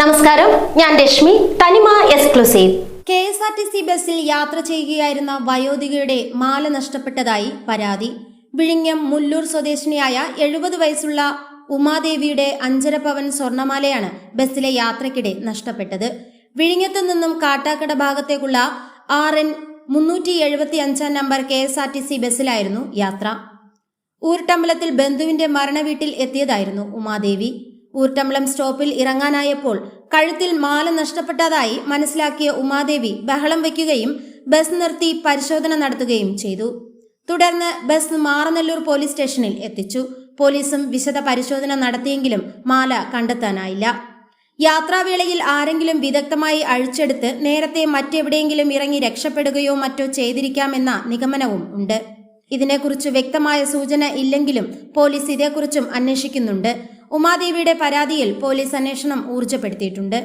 നമസ്കാരം ഞാൻ Rashmi Thanima exclusive. K S R T C ബസ്സിൽ യാത്ര ചെയ്യുകയായിരുന്ന വയോധികയുടെ മാല നഷ്ടപ്പെട്ടതായി പരാതി. വിഴിഞ്ഞം മുല്ലൂർ സ്വദേശിനിയായ എഴുപത് വയസ്സുള്ള ഉമാദേവിയുടെ അഞ്ചര പവൻ സ്വർണമാലയാണ് ബസ്സിലെ യാത്രക്കിടെ നഷ്ടപ്പെട്ടത്. വിഴിഞ്ഞത്തു നിന്നും കാട്ടാക്കട ഭാഗത്തേക്കുള്ള ആർ എൻ മുന്നൂറ്റി എഴുപത്തി അഞ്ചാം number K S R T C ബസ്സിലായിരുന്നു യാത്ര. ഊർട്ടമ്പലത്തിൽ ബന്ധുവിന്റെ മരണവീട്ടിൽ എത്തിയതായിരുന്നു ഉമാദേവി. ഊർട്ടമ്പലം സ്റ്റോപ്പിൽ ഇറങ്ങാനായപ്പോൾ കഴുത്തിൽ മാല നഷ്ടപ്പെട്ടതായി മനസ്സിലാക്കിയ ഉമാദേവി ബഹളം വയ്ക്കുകയും ബസ് നിർത്തി പരിശോധന നടത്തുകയും ചെയ്തു. തുടർന്ന് ബസ് മാറനല്ലൂർ പോലീസ് സ്റ്റേഷനിൽ എത്തിച്ചു. പോലീസും വിശദ പരിശോധന നടത്തിയെങ്കിലും മാല കണ്ടെത്താനായില്ല. യാത്രാവേളയിൽ ആരെങ്കിലും വിദഗ്ധമായി അഴിച്ചെടുത്ത് നേരത്തെ മറ്റെവിടെയെങ്കിലും ഇറങ്ങി രക്ഷപ്പെടുകയോ മറ്റോ ചെയ്തിരിക്കാമെന്ന നിഗമനവും ഉണ്ട്. ഇതിനെക്കുറിച്ച് വ്യക്തമായ സൂചന ഇല്ലെങ്കിലും പോലീസ് ഇതേക്കുറിച്ചും അന്വേഷിക്കുന്നുണ്ട്. ഉമാദേവിയുടെ പരാതിയിൽ പോലീസ് അന്വേഷണം ഊർജപ്പെടുത്തിയിട്ടുണ്ട്